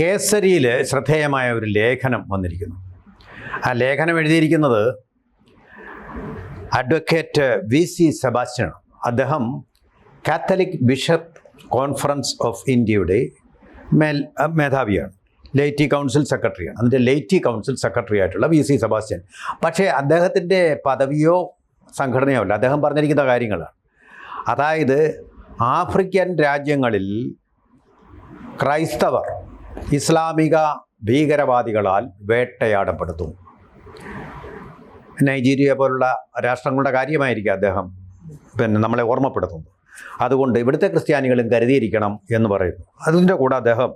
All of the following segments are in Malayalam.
കേസരിയിൽ ശ്രദ്ധേയമായ ഒരു ലേഖനം വന്നിരിക്കുന്നു. ആ ലേഖനം എഴുതിയിരിക്കുന്നത് അഡ്വക്കേറ്റ് വി സി സെബാസ്റ്റ്യൻ അദ്ദേഹം കാത്തലിക് ബിഷപ്പ് കോൺഫറൻസ് ഓഫ് ഇന്ത്യയുടെ മേൽ മേധാവിയാണ്. ലേറ്റി കൗൺസിൽ സെക്രട്ടറിയാണ്. അതിന്റെ ലേറ്റി കൗൺസിൽ സെക്രട്ടറി ആയിട്ടുള്ള വി സി സെബാസ്റ്റ്യൻ. പക്ഷേ അദ്ദേഹത്തിന്റെ പദവിയോ സംഘടനയോ അല്ല. അദ്ദേഹം പറഞ്ഞിരിക്കുന്ന കാര്യങ്ങളാണ്. അതായത് ആഫ്രിക്കൻ രാജ്യങ്ങളിൽ ക്രൈസ്തവർ ഇസ്ലാമിക ഭീകരവാദികളാൽ വേട്ടയാടപ്പെടുന്നു. നൈജീരിയ പോലുള്ള രാഷ്ട്രങ്ങളുടെ കാര്യമായിരിക്കും അദ്ദേഹം പിന്നെ നമ്മളെ ഓർമ്മപ്പെടുത്തുന്നത്. അതുകൊണ്ട് ഇവിടുത്തെ ക്രിസ്ത്യാനികളും കരുതിയിരിക്കണം എന്ന് പറയുന്നു. അതിന്റെ കൂടെ അദ്ദേഹം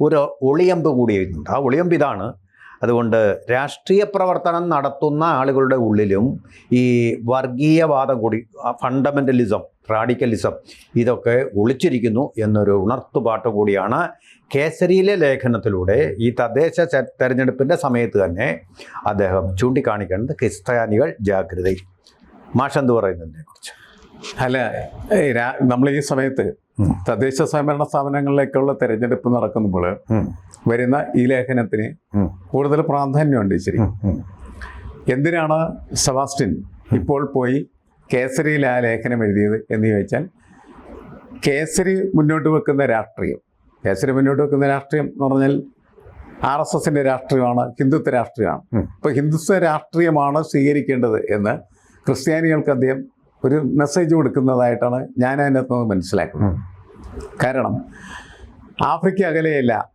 ഒരു ഒളിയമ്പ് കൂടിയുണ്ട് ആ ഒളിയമ്പ് ഇതാണ് അതുകൊണ്ട് രാഷ്ട്രീയ പ്രവർത്തനം നടത്തുന്ന ആളുകളുടെ ഉള്ളിലും ഈ വർഗീയവാദം കൂടി ഫണ്ടമെന്റലിസം റാഡിക്കലിസം ഇതൊക്കെ ഒളിച്ചിരിക്കുന്നു എന്നൊരു ഉണർത്തുപാട്ട് കൂടിയാണ് കേസരിയിലെ ലേഖനത്തിലൂടെ ഈ തദ്ദേശ തെരഞ്ഞെടുപ്പിന്റെ സമയത്ത് തന്നെ അദ്ദേഹം ചൂണ്ടിക്കാണിക്കേണ്ടത് ക്രിസ്ത്യാനികൾ ജാഗ്രതയിൽ മാഷെന്ത് പറയുന്നതിനെ കുറിച്ച് അല്ല നമ്മൾ ഈ സമയത്ത്. തദ്ദേശ സ്വയംഭരണ സ്ഥാപനങ്ങളിലേക്കുള്ള തെരഞ്ഞെടുപ്പ് നടക്കുമ്പോൾ വരുന്ന ഈ ലേഖനത്തിന് കൂടുതൽ പ്രാധാന്യമുണ്ട് ശരി എന്തിനാണ് സെബാസ്റ്റിൻ ഇപ്പോൾ പോയി കേസരിയിൽ ആ ലേഖനം എഴുതിയത് എന്ന് ചോദിച്ചാൽ കേസരി മുന്നോട്ട് വെക്കുന്ന രാഷ്ട്രീയം. കേസരി മുന്നോട്ട് വെക്കുന്ന രാഷ്ട്രീയം എന്ന് പറഞ്ഞാൽ ആർ എസ് എസിന്റെ രാഷ്ട്രീയമാണ് ഹിന്ദുത്വ രാഷ്ട്രീയമാണ്. അപ്പോൾ ഹിന്ദുത്വ രാഷ്ട്രീയമാണ് സ്വീകരിക്കേണ്ടത് എന്ന് ക്രിസ്ത്യാനികൾക്ക് അദ്ദേഹം ഒരു മെസ്സേജ് കൊടുക്കുന്നതായിട്ടാണ് ഞാൻ അതിനകത്ത് നിന്ന് മനസ്സിലാക്കുന്നത്. കാരണം ആഫ്രിക്ക അകലെയല്ല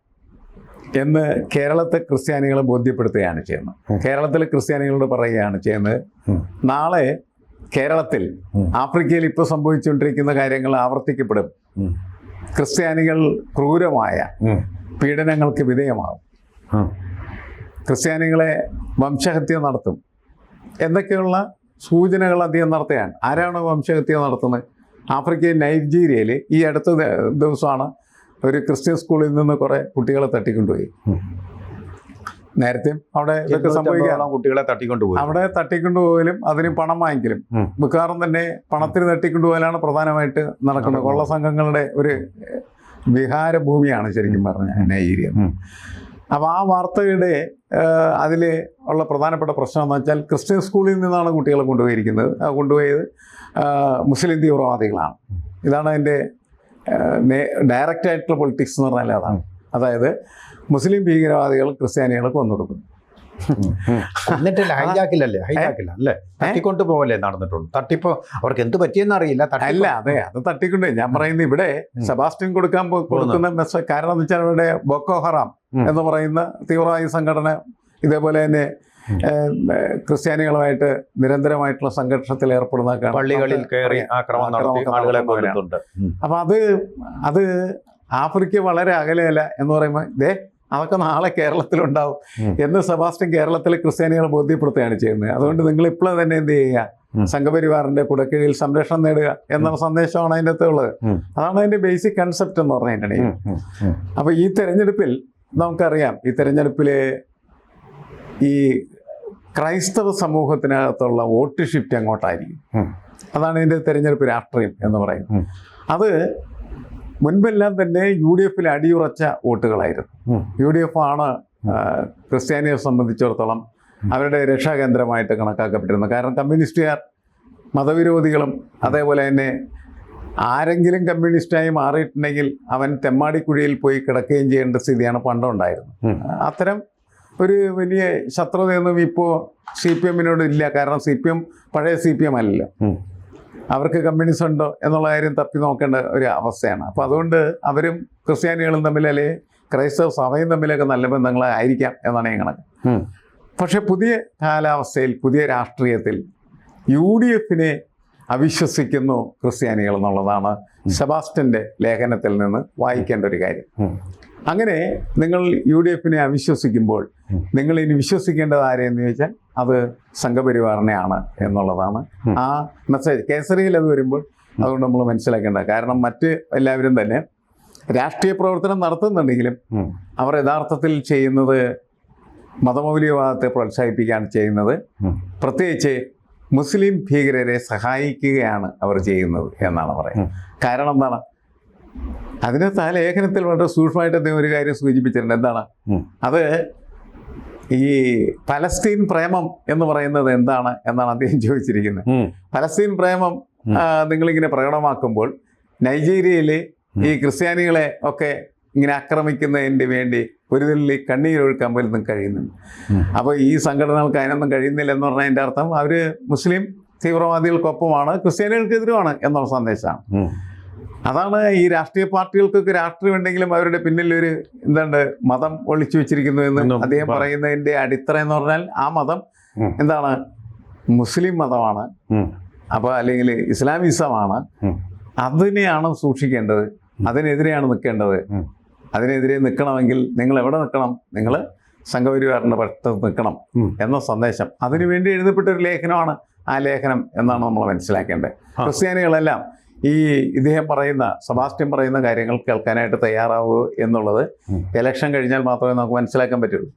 എന്ന് കേരളത്തെ ക്രിസ്ത്യാനികളെ ബോധ്യപ്പെടുത്തുകയാണ് ചെയ്യുന്നത്. കേരളത്തിലെ ക്രിസ്ത്യാനികളോട് പറയുകയാണ് ചെയ്യുന്നത് നാളെ കേരളത്തിൽ ആഫ്രിക്കയിൽ ഇപ്പോൾ സംഭവിച്ചുകൊണ്ടിരിക്കുന്ന കാര്യങ്ങൾ ആവർത്തിക്കപ്പെടും. ക്രിസ്ത്യാനികൾ ക്രൂരമായ പീഡനങ്ങൾക്ക് വിധേയമാകും. ക്രിസ്ത്യാനികളെ വംശഹത്യ നടത്തും. എന്നൊക്കെയുള്ള സൂചനകൾ അദ്ദേഹം നടത്തുകയാണ്. ആരാണ് വംശഹത്യ നടത്തുന്നത്? ആഫ്രിക്കയിൽ നൈജീരിയയിൽ ഈ അടുത്ത ദിവസമാണ് ഒരു ക്രിസ്ത്യൻ സ്കൂളിൽ നിന്ന് കുറേ കുട്ടികളെ തട്ടിക്കൊണ്ടുപോയി. നേരത്തെ അവിടെ ഇതൊക്കെ സംഭവിക്കാം. കുട്ടികളെ തട്ടിക്കൊണ്ടുപോയി. അവിടെ തട്ടിക്കൊണ്ടുപോകലും അതിന് പണം വാങ്ങിക്കലും. മിക്കവാറും തന്നെ പണത്തിന് തട്ടിക്കൊണ്ടുപോകലാണ് പ്രധാനമായിട്ട് നടക്കുന്നത്. കൊള്ള സംഘങ്ങളുടെ ഒരു വിഹാര ഭൂമിയാണ് ശരിക്കും പറഞ്ഞ നൈജീരിയ. അപ്പോൾ ആ വാർത്തയുടെ അതിൽ ഉള്ള പ്രധാനപ്പെട്ട പ്രശ്നം എന്ന് വെച്ചാൽ ക്രിസ്ത്യൻ സ്കൂളിൽ നിന്നാണ് കുട്ടികളെ കൊണ്ടുപോയിരിക്കുന്നത്. കൊണ്ടുപോയത് മുസ്ലിം തീവ്രവാദികളാണ്. ഇതാണ് അതിന്റെ ഡയറക്റ്റ് ആയിട്ടുള്ള പൊളിറ്റിക്സ് എന്ന് പറഞ്ഞാൽ അതാണ്. അതായത് മുസ്ലിം ഭീകരവാദികൾ ക്രിസ്ത്യാനികളെ കൊന്നൊടുക്കുന്നു. എന്നിട്ടില്ല ഹൈജാക്കില്ലല്ലേ ഹൈജാക്കില്ല അല്ലേ? തട്ടിക്കൊണ്ട് പോവല്ലേ നടന്നിട്ടുള്ളൂ? തട്ടിപ്പോ അവർക്ക് എന്ത് പറ്റിയെന്ന് അറിയില്ല. അല്ല അതെ അത് തട്ടിക്കൊണ്ട്. ഞാൻ പറയുന്നത് ഇവിടെ. സെബാസ്റ്റ്യൻ കൊടുക്കാൻ കൊടുക്കുന്ന കാരണം എന്ന് വെച്ചാൽ ഇവിടെ ബൊക്കോ ഹറാം ഉം. എന്ന് പറയുന്ന തീവ്രവാദി സംഘടന ഇതേപോലെ തന്നെ ക്രിസ്ത്യാനികളുമായിട്ട് നിരന്തരമായിട്ടുള്ള സംഘർഷത്തിൽ ഏർപ്പെടുന്ന പള്ളികളിൽ കയറി ആക്രമണം നടത്തി ആളുകളെ. കൊല്ലുന്നുണ്ട്. അപ്പൊ അത് അത് ആഫ്രിക്ക വളരെ അകലെയല്ല എന്ന് പറയുമ്പോൾ ഇതേ അതൊക്കെ നാളെ കേരളത്തിലുണ്ടാവും എന്ന് സെബാസ്റ്റ്യൻ കേരളത്തിലെ ക്രിസ്ത്യാനികളെ ബോധ്യപ്പെടുത്തുകയാണ് ചെയ്യുന്നത്. അതുകൊണ്ട് നിങ്ങൾ ഇപ്പോൾ തന്നെ എന്ത് ചെയ്യുക. സംഘപരിവാറിന്റെ കുടക്കീഴിൽ സംരക്ഷണം നേടുക എന്ന സന്ദേശമാണ് അതിന്റെ അകത്തുള്ളത് അതാണ് അതിന്റെ ബേസിക് കൺസെപ്റ്റ് എന്ന് പറഞ്ഞു കഴിഞ്ഞിട്ടുണ്ടെങ്കിൽ. അപ്പോൾ ഈ തെരഞ്ഞെടുപ്പിൽ നമുക്കറിയാം ഈ തെരഞ്ഞെടുപ്പിലെ ഈ ക്രൈസ്തവ സമൂഹത്തിനകത്തുള്ള വോട്ട് ഷിഫ്റ്റ് അങ്ങോട്ടായിരിക്കും. അതാണ് ഇതിന്റെ തെരഞ്ഞെടുപ്പ് രാഷ്ട്രീയം എന്ന് പറയുന്നത്. അത് മുൻപെല്ലാം തന്നെ യു ഡി എഫിൽ അടിയുറച്ച വോട്ടുകളായിരുന്നു. യു ഡി എഫ് ആണ് ക്രിസ്ത്യാനിയെ സംബന്ധിച്ചിടത്തോളം അവരുടെ രക്ഷാകേന്ദ്രമായിട്ട് കണക്കാക്കപ്പെട്ടിരുന്നത്. കാരണം കമ്മ്യൂണിസ്റ്റുകാർ മതവിരോധികളും അതേപോലെ തന്നെ ആരെങ്കിലും കമ്മ്യൂണിസ്റ്റായി മാറിയിട്ടുണ്ടെങ്കിൽ അവൻ തെമ്മാടിക്കുഴിയിൽ പോയി കിടക്കുകയും ചെയ്യേണ്ട സ്ഥിതിയാണ് പണ്ടുണ്ടായിരുന്നത്. അത്തരം ഒരു വലിയ ശത്രുതയൊന്നും ഇപ്പോൾ സി പി എമ്മിനോട് ഇല്ല. കാരണം സി പി എം പഴയ സി പി എം അല്ലല്ലോ. അവർക്ക് കമ്മ്യൂണിസം ഉണ്ടോ എന്നുള്ള കാര്യം തപ്പി നോക്കേണ്ട ഒരു അവസ്ഥയാണ്. അപ്പോൾ അതുകൊണ്ട് അവരും ക്രിസ്ത്യാനികളും തമ്മിൽ അല്ലെങ്കിൽ ക്രൈസ്തവ സഭയും തമ്മിലൊക്കെ നല്ല ബന്ധങ്ങളായിരിക്കാം എന്നാണ് ഞാൻ കണക്ക്. പക്ഷേ പുതിയ കാലാവസ്ഥയിൽ പുതിയ രാഷ്ട്രീയത്തിൽ യു ഡി എഫിനെ അവിശ്വസിക്കുന്നു ക്രിസ്ത്യാനികൾ എന്നുള്ളതാണ് സെബാസ്റ്റ്യന്റെ ലേഖനത്തിൽ നിന്ന് വായിക്കേണ്ട ഒരു കാര്യം. അങ്ങനെ നിങ്ങൾ യു ഡി എഫിനെ അവിശ്വസിക്കുമ്പോൾ നിങ്ങൾ ഇനി വിശ്വസിക്കേണ്ടത് ആരെയെന്ന് ചോദിച്ചാൽ അത് സംഘപരിവാറിനെയാണ് എന്നുള്ളതാണ് ആ മെസ്സേജ് കേസരിയിൽ അത് വരുമ്പോൾ അതുകൊണ്ട് നമ്മൾ മനസ്സിലാക്കേണ്ടത് കാരണം മറ്റ് എല്ലാവരും തന്നെ രാഷ്ട്രീയ പ്രവർത്തനം നടത്തുന്നുണ്ടെങ്കിലും അവർ യഥാർത്ഥത്തിൽ ചെയ്യുന്നത് മതമൗലികവാദത്തെ പ്രോത്സാഹിപ്പിക്കുകയാണ് ചെയ്യുന്നത്. പ്രത്യേകിച്ച് മുസ്ലിം ഭീകരരെ സഹായിക്കുകയാണ് അവർ ചെയ്യുന്നത് എന്നാണ് പറയുന്നത്. കാരണം എന്താണ്? അതിനകത്ത് ആ ലേഖനത്തിൽ വളരെ സൂക്ഷ്മമായിട്ട് അദ്ദേഹം ഒരു കാര്യം സൂചിപ്പിച്ചിട്ടുണ്ട്. എന്താണ്? അത് ഈ പലസ്തീൻ പ്രേമം എന്ന് പറയുന്നത് എന്താണ് എന്നാണ് അദ്ദേഹം ചോദിച്ചിരിക്കുന്നത്. പലസ്തീൻ പ്രേമം നിങ്ങളിങ്ങനെ പ്രകടമാക്കുമ്പോൾ നൈജീരിയയിൽ ഈ ക്രിസ്ത്യാനികളെ ഒക്കെ ഇങ്ങനെ ആക്രമിക്കുന്നതിന് വേണ്ടി ഒരു തുള്ളി കണ്ണീരൊഴുക്കാൻ പോലും കഴിയുന്നുണ്ട്. അപ്പോൾ ഈ സംഘടനകൾക്ക് അതിനൊന്നും കഴിയുന്നില്ല എന്ന് പറഞ്ഞാൽ പറഞ്ഞതിന്റെ അർത്ഥം അവർ മുസ്ലിം തീവ്രവാദികൾക്കൊപ്പമാണ് ക്രിസ്ത്യാനികൾക്കെതിരുമാണ് എന്നുള്ള സന്ദേശമാണ് അതാണ് ഈ രാഷ്ട്രീയ പാർട്ടികൾക്കൊക്കെ രാഷ്ട്രീയം ഉണ്ടെങ്കിലും അവരുടെ പിന്നിൽ ഒരു എന്താണ് മതം ഒളിച്ചു വെച്ചിരിക്കുന്നു എന്ന് അദ്ദേഹം പറയുന്നതിന്റെ അടിത്തറ എന്ന് പറഞ്ഞാൽ ആ മതം എന്താണ് മുസ്ലിം മതമാണ്. അപ്പോൾ അല്ലെങ്കിൽ ഇസ്ലാമിസമാണ്. അതിനെയാണ് സൂക്ഷിക്കേണ്ടത് അതിനെതിരെയാണ് നിൽക്കേണ്ടത്. അതിനെതിരെ നിൽക്കണമെങ്കിൽ നിങ്ങൾ എവിടെ നിൽക്കണം? നിങ്ങൾ സംഘപരിവാറിന്റെ പക്ഷത്ത് നിൽക്കണം എന്ന സന്ദേശം. അതിനുവേണ്ടി എഴുതപ്പെട്ട ഒരു ലേഖനമാണ് ആ ലേഖനം എന്നാണ് നമ്മൾ മനസ്സിലാക്കേണ്ടത്. ക്രിസ്ത്യാനികളെല്ലാം ഈ ഇദ്ദേഹം പറയുന്ന സെബാസ്റ്റ്യൻ പറയുന്ന കാര്യങ്ങൾ കേൾക്കാനായിട്ട് തയ്യാറാവൂ എന്നുള്ളത്. ഇലക്ഷൻ കഴിഞ്ഞാൽ മാത്രമേ നമുക്ക് മനസ്സിലാക്കാൻ പറ്റുള്ളൂ.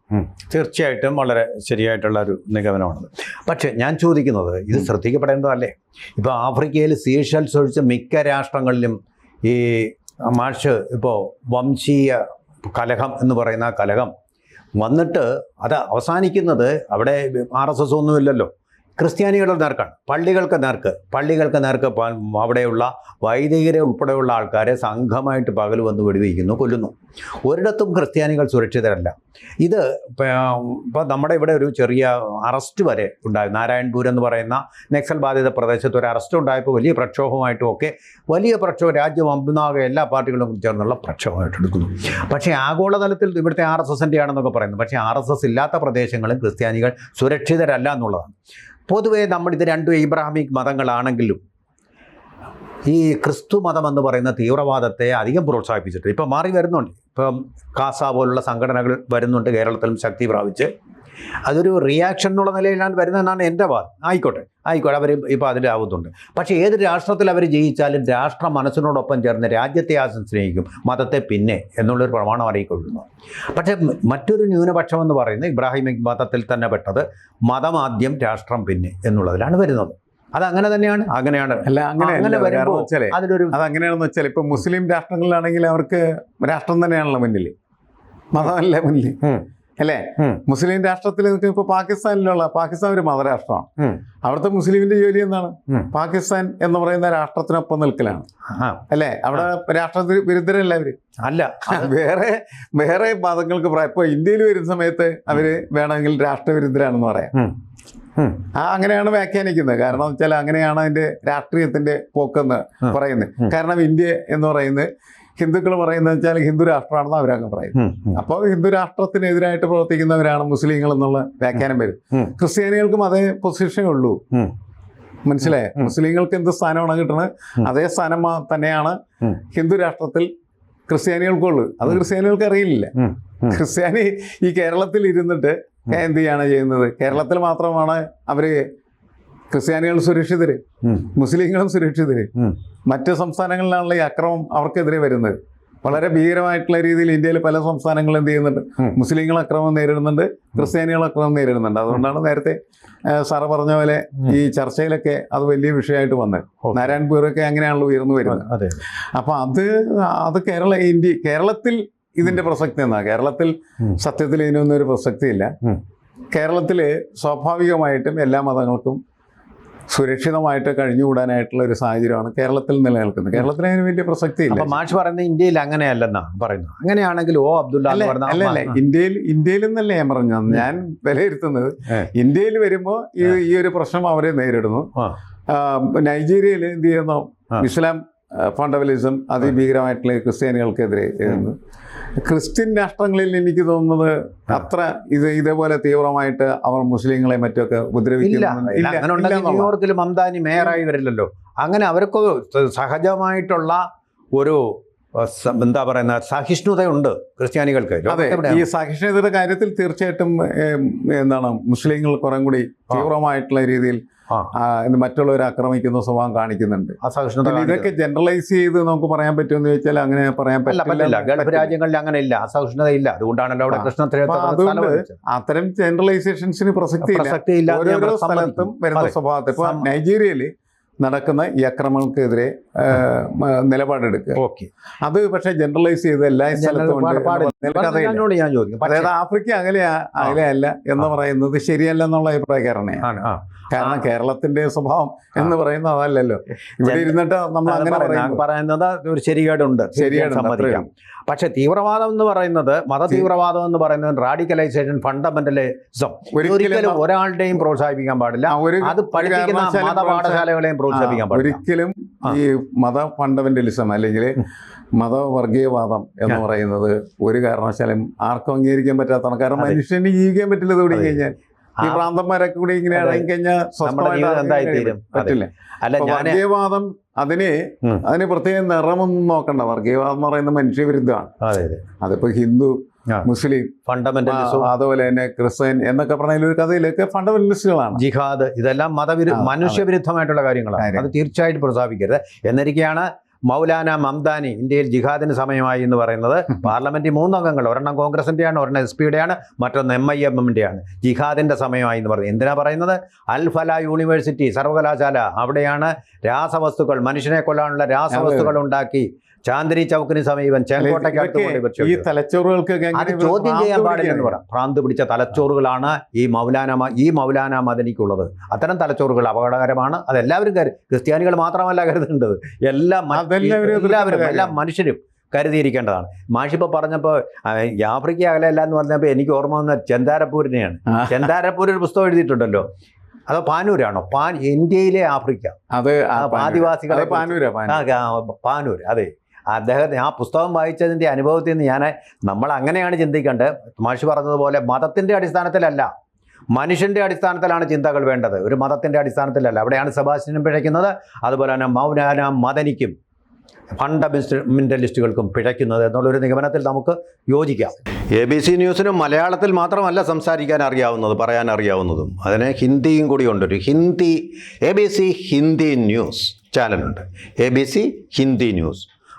തീർച്ചയായിട്ടും വളരെ ശരിയായിട്ടുള്ള ഒരു നിഗമനമാണത് പക്ഷേ ഞാൻ ചോദിക്കുന്നത് ഇത് ശ്രദ്ധിക്കപ്പെടേണ്ടതല്ലേ? ഇപ്പോൾ ആഫ്രിക്കയിൽ സീഷൽസ് ഒഴിച്ച് മിക്ക രാഷ്ട്രങ്ങളിലും ഈ മാഷ് ഇപ്പോൾ വംശീയ കലഹം എന്ന് പറയുന്ന കലഹം വന്നിട്ട് അത് അവസാനിക്കുന്നത് അവിടെ ആർ എസ് എസ് ഒന്നുമില്ലല്ലോ ക്രിസ്ത്യാനികളുടെ നേർക്കാണ് പള്ളികൾക്ക് നേർക്ക് പള്ളികൾക്ക് നേർക്ക് അവിടെയുള്ള വൈദികരെ ഉൾപ്പെടെയുള്ള ആൾക്കാരെ സംഘമായിട്ട് പകൽ വന്ന് വെടിവയ്ക്കുന്നു കൊല്ലുന്നു. ഒരിടത്തും ക്രിസ്ത്യാനികൾ സുരക്ഷിതരല്ല. ഇത് ഇപ്പോൾ നമ്മുടെ ഇവിടെ ഒരു ചെറിയ അറസ്റ്റ് വരെ ഉണ്ടായി. നാരായൺപൂർ എന്ന് പറയുന്ന നക്സൽ ബാധിത പ്രദേശത്ത് ഒരു അറസ്റ്റ് ഉണ്ടായപ്പോൾ വലിയ പ്രക്ഷോഭമായിട്ടും ഒക്കെ വലിയ പ്രക്ഷോഭം രാജ്യം ഒന്നാകെ എല്ലാ പാർട്ടികളും ചേർന്നുള്ള പ്രക്ഷോഭമായിട്ട് എടുക്കുന്നു. പക്ഷേ ആഗോളതലത്തിൽ ഇവിടുത്തെ ആർ എസ് എസിന്റെ ആണെന്നൊക്കെ പറയുന്നു. പക്ഷേ ആർ എസ് എസ് ഇല്ലാത്ത പ്രദേശങ്ങളിൽ ക്രിസ്ത്യാനികൾ സുരക്ഷിതരല്ല എന്നുള്ളതാണ്. പൊതുവേ നമ്മൾ ഇത് രണ്ടും ഇബ്രാഹിമിക് മതങ്ങളാണെങ്കിലും ഈ ക്രിസ്തു മതം എന്ന് പറയുന്ന തീവ്രവാദത്തെ അധികം പ്രോത്സാഹിപ്പിച്ചിട്ടുണ്ട്. ഇപ്പം മാറി വരുന്നുണ്ട്. ഇപ്പം കാസ പോലുള്ള സംഘടനകൾ വരുന്നുണ്ട് കേരളത്തിലും ശക്തി പ്രാപിച്ച്. അതൊരു റിയാക്ഷൻ എന്നുള്ള നിലയിലാണ് വരുന്നതെന്നാണ് എന്റെ വാദം. ആയിക്കോട്ടെ ആയിക്കോട്ടെ അവർ ഇപ്പോൾ അതിലാവുന്നുണ്ട് പക്ഷേ ഏത് രാഷ്ട്രത്തിൽ അവർ ജയിച്ചാലും രാഷ്ട്ര മനസ്സിനോടൊപ്പം ചേർന്ന് രാജ്യത്തെ ആശം സ്നേഹിക്കും മതത്തെ പിന്നെ എന്നുള്ളൊരു പ്രമാണം അറിയിക്കൊള്ളുന്നു. പക്ഷേ മറ്റൊരു ന്യൂനപക്ഷം എന്ന് പറയുന്നത് ഇബ്രാഹിം മതത്തിൽ തന്നെ പെട്ടത് മതമാദ്യം രാഷ്ട്രം പിന്നെ എന്നുള്ളതിലാണ് വരുന്നത്. അത് അങ്ങനെ തന്നെയാണ് അങ്ങനെയാണ്. അല്ല അങ്ങനെ അങ്ങനെ അതിലൊരു വരുമ്പോൾ അങ്ങനെയാണെന്ന് അതിലൊരു അതങ്ങനെയാണെന്ന് വെച്ചാൽ ഇപ്പൊ മുസ്ലിം രാഷ്ട്രങ്ങളിലാണെങ്കിൽ അവർക്ക് രാഷ്ട്രം തന്നെയാണല്ലോ മുന്നിൽ മതമല്ല മുന്നിൽ. അല്ലേ. മുസ്ലിം രാഷ്ട്രത്തിൽ ഇപ്പൊ പാകിസ്ഥാനിലുള്ള പാകിസ്ഥാൻ ഒരു മതരാഷ്ട്രമാണ്. അവിടുത്തെ മുസ്ലിമിന്റെ ജോലി എന്താണ്? പാകിസ്ഥാൻ എന്ന് പറയുന്ന രാഷ്ട്രത്തിനൊപ്പം നിൽക്കലാണ്. അല്ലേ? അവിടെ രാഷ്ട്രത്തിന് വിരുദ്ധരല്ല അവർ. അല്ല വേറെ വേറെ മതങ്ങൾക്ക് പറയാം ഇപ്പൊ ഇന്ത്യയിൽ വരുന്ന സമയത്ത് അവർ വേണമെങ്കിൽ രാഷ്ട്രവിരുദ്ധരാണെന്ന് പറയാം. ആ അങ്ങനെയാണ് വ്യാഖ്യാനിക്കുന്നത്. കാരണം വെച്ചാൽ അങ്ങനെയാണ് അതിന്റെ രാഷ്ട്രീയത്തിന്റെ പോക്കെന്ന് പറയുന്നത്. കാരണം ഇന്ത്യ എന്ന് പറയുന്നത് ഹിന്ദുക്കൾ പറയുന്നത് വെച്ചാൽ ഹിന്ദു രാഷ്ട്രമാണെന്ന് അവരങ്ങ് പറയും. അപ്പോൾ ഹിന്ദു രാഷ്ട്രത്തിനെതിരായിട്ട് പ്രവർത്തിക്കുന്നവരാണ് മുസ്ലിങ്ങൾ എന്നുള്ള വ്യാഖ്യാനം വരും ക്രിസ്ത്യാനികൾക്കും അതേ പൊസിഷനേ ഉള്ളൂ. മനസ്സിലായേ. മുസ്ലിങ്ങൾക്ക് എന്ത് സ്ഥാനമാണ് കിട്ടുന്നത് അതേ സ്ഥാനം തന്നെയാണ് ഹിന്ദു രാഷ്ട്രത്തിൽ ക്രിസ്ത്യാനികൾക്കുള്ളൂ അത്. ക്രിസ്ത്യാനികൾക്ക് അറിയില്ല. ക്രിസ്ത്യാനി ഈ കേരളത്തിൽ ഇരുന്നിട്ട്. എന്ത് ചെയ്യാണ് ചെയ്യുന്നത് കേരളത്തിൽ മാത്രമാണ് അവർ ക്രിസ്ത്യാനികൾ സുരക്ഷിതര്. മുസ്ലിങ്ങളും സുരക്ഷിതര്. മറ്റ് സംസ്ഥാനങ്ങളിലാണല്ലോ ഈ അക്രമം അവർക്കെതിരെ വരുന്നത്. വളരെ ഭീകരമായിട്ടുള്ള രീതിയിൽ ഇന്ത്യയിൽ പല സംസ്ഥാനങ്ങളും എന്ത് ചെയ്യുന്നുണ്ട്. മുസ്ലിങ്ങൾ അക്രമം നേരിടുന്നുണ്ട് ക്രിസ്ത്യാനികൾ അക്രമം നേരിടുന്നുണ്ട്. അതുകൊണ്ടാണ് നേരത്തെ സാറ് പറഞ്ഞ പോലെ ഈ ചർച്ചയിലൊക്കെ അത് വലിയ വിഷയമായിട്ട് വന്നത്. നാരായൺപൂരൊക്കെ അങ്ങനെയാണല്ലോ ഉയർന്നു വരുന്നത്. അപ്പൊ അത് അത് കേരള ഇന്ത്യ കേരളത്തിൽ ഇതിന്റെ പ്രസക്തി എന്നാ കേരളത്തിൽ സത്യത്തിൽ ഇതിനൊന്നും ഒരു പ്രസക്തിയില്ല. കേരളത്തിൽ സ്വാഭാവികമായിട്ടും എല്ലാ മതങ്ങൾക്കും സുരക്ഷിതമായിട്ട് കഴിഞ്ഞുകൂടാനായിട്ടുള്ള ഒരു സാഹചര്യമാണ് കേരളത്തിൽ നിലനിൽക്കുന്നത്. കേരളത്തിന് അതിന് വലിയ പ്രസക്തി ഇല്ല മാഷ് പറയുന്നത് ഇന്ത്യയിൽ അങ്ങനെയല്ലെന്നാണ് പറയുന്നത്. അങ്ങനെയാണെങ്കിൽ ഓ അബ്ദുള്ള അല്ല പറഞ്ഞ ഇന്ത്യയിൽ ഇന്ത്യയിൽ നിന്നല്ലേ ഞാൻ പറഞ്ഞത്? ഞാൻ വിലയിരുത്തുന്നത് ഇന്ത്യയിൽ വരുമ്പോൾ ഈ ഈ ഒരു പ്രശ്നം അവരെ നേരിടുന്നു. നൈജീരിയയിൽ എന്ത് ചെയ്യുന്നു? ഇസ്ലാം ഫണ്ടബലിസം അതിഭീകരമായിട്ടുള്ള ക്രിസ്ത്യാനികൾക്കെതിരെ ചെയ്യുന്നു ക്രിസ്ത്യൻ രാഷ്ട്രങ്ങളിൽ എനിക്ക് തോന്നുന്നത് അത്ര ഇത് ഇതേപോലെ തീവ്രമായിട്ട് അവർ മുസ്ലിങ്ങളെ മറ്റൊക്കെ ഉപദ്രവിക്കുന്നില്ല ന്യൂയോർക്കിൽ മംതാനി മേയറായി വരില്ലല്ലോ. അങ്ങനെ അവർക്ക് സഹജമായിട്ടുള്ള ഒരു എന്താ പറയുന്ന സഹിഷ്ണുതയുണ്ട് ക്രിസ്ത്യാനികൾക്ക്. അതെ ഈ? സഹിഷ്ണുതയുടെ കാര്യത്തിൽ തീർച്ചയായിട്ടും എന്താണ് മുസ്ലിങ്ങൾ കുറേ കൂടി തീവ്രമായിട്ടുള്ള രീതിയിൽ ഇത് മറ്റുള്ളവരെ ആക്രമിക്കുന്ന സ്വഭാവം കാണിക്കുന്നുണ്ട്. ഇതൊക്കെ ജനറലൈസ് ചെയ്ത് നമുക്ക് പറയാൻ പറ്റുമെന്ന് ചോദിച്ചാൽ അങ്ങനെ പറയാൻ പറ്റില്ല. ഗൾഫ് രാജ്യങ്ങളിൽ അങ്ങനെ ഇല്ല. അസഹിഷ്ണുത ഇല്ല അതുകൊണ്ടാണല്ലോ അവിടെ. കൃഷ്ണ അത്തരം ജനറലൈസേഷൻസിന് പ്രസക്തി ഓരോരോ സ്ഥലത്തും വരുന്ന സ്വഭാവത്തിൽ സ്വഭാവത്തെ. ഇപ്പൊ നൈജീരിയയിൽ നടക്കുന്ന ഈ അക്രമങ്ങൾക്കെതിരെ നിലപാടെടുക്കുക. ഓക്കെ. അത് പക്ഷെ ജനറലൈസ് ചെയ്ത് എല്ലാ സ്ഥലത്തും ഞാൻ ചോദിക്കും. അതായത് ആഫ്രിക്ക അകലെയാ അകലെയല്ല എന്ന് പറയുന്നത് ശരിയല്ല എന്നുള്ള അഭിപ്രായക്കാരനാണ് ആ. കാരണം കേരളത്തിന്റെ സ്വഭാവം എന്ന് പറയുന്നത് അതല്ലല്ലോ. ഇവിടെ ഇരുന്നിട്ട് നമ്മൾ അങ്ങനെ പറയുന്നത്. ഒരു ശരികേടുണ്ട്. ശരികേടുണ്ട്, സമ്മതിക്കാം. പക്ഷെ തീവ്രവാദം എന്ന് പറയുന്നത് മത തീവ്രവാദം എന്ന് പറയുന്നത് റാഡിക്കലൈസേഷൻ ഫണ്ടമെന്റലിസം ഒരിക്കലും ഒരാളുടെയും പ്രോത്സാഹിപ്പിക്കാൻ പാടില്ല. അത് പഠിക്കുന്ന മത പാഠശാലകളെയും പ്രോത്സാഹിപ്പിക്കാൻ പാടില്ല. ഒരിക്കലും ഈ മത ഫണ്ടമെന്റലിസം അല്ലെങ്കിൽ മതവർഗീയവാദം എന്ന് പറയുന്നത് ഒരു കാരണവശാലും ആർക്കും അംഗീകരിക്കാൻ പറ്റാത്തതാണ്. കാരണം മനുഷ്യന് ജീവിക്കാൻ പറ്റില്ല കൂടി കഴിഞ്ഞാൽ. ഈ പ്രാന്തന്മാരൊക്കെ കൂടി ഇങ്ങനെ ഇറങ്ങി കഴിഞ്ഞാൽ? പറ്റില്ല. വർഗീയവാദം അതിന്. അതിന് പ്രത്യേകം നിറമൊന്നും നോക്കണ്ട. വർഗീയവാദം എന്ന് പറയുന്നത് മനുഷ്യവിരുദ്ധമാണ്. അതെ അതെ. അതിപ്പോ ഹിന്ദു. മുസ്ലിം ഫണ്ടമെന്റലിസം അതുപോലെ തന്നെ ക്രിസ്ത്യൻ എന്നൊക്കെ പറഞ്ഞ ഒരു കഥയിലൊക്കെ ഫണ്ടമെന്റലിസ്റ്റുകളാണ് ജിഹാദ് ഇതെല്ലാം മതവിരു ആ, മനുഷ്യവിരുദ്ധമായിട്ടുള്ള കാര്യങ്ങളാണ്. അത് തീർച്ചയായിട്ടും പ്രസ്താവിക്കരുത് എന്നിരിക്കെയാണ് മൗലാന മംദാനി ഇന്ത്യയിൽ ജിഹാദിന് സമയമായി എന്ന് പറയുന്നത്. പാർലമെന്റിൽ മൂന്നംഗങ്ങൾ ഒരെണ്ണം കോൺഗ്രസിന്റെയാണ് ഒരെണ്ണം എസ് പിയുടെയാണ് മറ്റൊന്ന് എം ഐ എം എമ്മിന്റെയാണ് ജിഹാദിന്റെ സമയമായി എന്ന് പറയുന്നത്. എന്തിനാ പറയുന്നത്? അൽഫല യൂണിവേഴ്സിറ്റി സർവകലാശാല അവിടെയാണ് രാസവസ്തുക്കൾ മനുഷ്യനെ കൊല്ലാനുള്ള രാസവസ്തുക്കൾ ഉണ്ടാക്കി. ചാന്ദിനി ചൗക്കിന് സമീപം ചെങ്കോട്ടയ്ക്ക് ഈ അത് എങ്ങനെ ചോദ്യം ചെയ്യാൻ പാടില്ലെന്ന് പിടിക്കുകയാണ്? പറയാം. ഭ്രാന്ത് പിടിച്ച തലച്ചോറുകളാണ് ഈ മൗലാന ഈ മൗലാന മദനിക്കുള്ളത്. അത്തരം തലച്ചോറുകൾ അപകടകരമാണ്. അതെല്ലാവരും കരു ക്രിസ്ത്യാനികൾ മാത്രമല്ല കരുതേണ്ടത്. എല്ലാ എല്ലാവരും എല്ലാ മനുഷ്യരും കരുതിയിരിക്കേണ്ടതാണ്. മാഷിപ്പോൾ പറഞ്ഞപ്പോൾ ആഫ്രിക്ക അകലല്ല എന്ന് പറഞ്ഞപ്പോൾ എനിക്ക് ഓർമ്മ വന്ന ചെന്താരപ്പൂരിനെയാണ്. ചെന്താരപ്പൂർ ഒരു പുസ്തകം എഴുതിയിട്ടുണ്ടല്ലോ. അതോ പാനൂരാണോ? പാൻ ഇന്ത്യയിലെ ആഫ്രിക്ക. അത് ആദിവാസികളെ പാനൂര് പാനൂര്. പാനൂർ അതെ. അദ്ദേഹത്തെ ആ പുസ്തകം വായിച്ചതിന്റെ അനുഭവത്തിൽ നിന്ന് ഞാൻ നമ്മൾ അങ്ങനെയാണ് ചിന്തിക്കേണ്ടത്. മാഷി പറഞ്ഞതുപോലെ മതത്തിന്റെ അടിസ്ഥാനത്തിലല്ല മനുഷ്യന്റെ അടിസ്ഥാനത്തിലാണ് ചിന്തകൾ വേണ്ടത്. ഒരു മതത്തിന്റെ അടിസ്ഥാനത്തിലല്ല. അവിടെയാണ് സെബാസ്റ്റിനും പിഴയ്ക്കുന്നത്. അതുപോലെ തന്നെ മൗനാന മദനിക്കും ഫണ്ടമെന്റലിസ്റ്റുകൾക്കും പിഴയ്ക്കുന്നത് എന്നുള്ളൊരു നിഗമനത്തിൽ നമുക്ക് യോജിക്കാം. എ ബി സി ന്യൂസിന് മലയാളത്തിൽ മാത്രമല്ല സംസാരിക്കാൻ അറിയാവുന്നത് പറയാൻ അറിയാവുന്നതും. അതിന് ഹിന്ദിയും കൂടി ഉണ്ട്. ഒരു Hindi A B C Hindi news ചാനലുണ്ട്. A B C Hindi news.